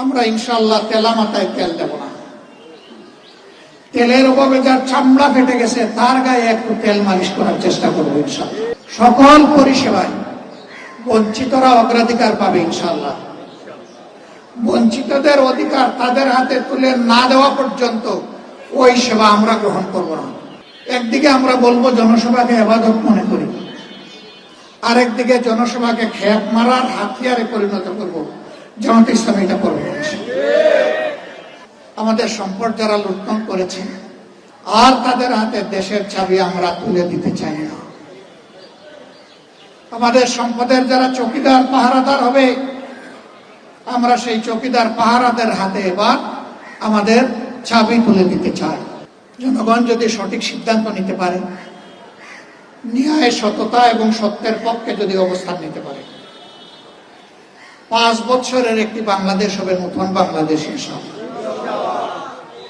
আমরা ইনশাল্লাহ তেলা মাথায় তেল দেব না। তেলের অভাবে যার চামড়া ফেটে গেছে, তার গায়ে একটু তেল মালিশ করার চেষ্টা করব ইনশাল্লাহ সকল পরিষেবায় বঞ্চিতরা অগ্রাধিকার পাবে ইনশাল্লাহ বঞ্চিতদের অধিকার তাদের হাতে তুলে না দেওয়া পর্যন্ত ওই সেবা আমরা গ্রহণ করব না। একদিকে আমরা বলব জনসভাকে এবাদত মনে করি। আরেকদিকে জনসভাকে খেপ মারার হাতিয়ারে পরিণত করব। জামাত ইসলাম এটা করবে। আমাদের সম্পদ যারা লুণ্ঠন করেছে আর তাদের হাতে দেশের চাবি আমরা তুলে দিতে চাই না। আমাদের সম্পদের যারা চকিদার পাহারাদার হবে, আমরা সেই চকিদার পাহারাদের হাতে এবার আমাদের চাবি তুলে দিতে চাই। জনগণ যদি সঠিক সিদ্ধান্ত নিতে পারে, ন্যায়, সততা এবং সত্যের পক্ষে যদি অবস্থান নিতে পারে, পাঁচ বছরের একটি বাংলাদেশ হবে, নতুন বাংলাদেশ ইনশাআল্লাহ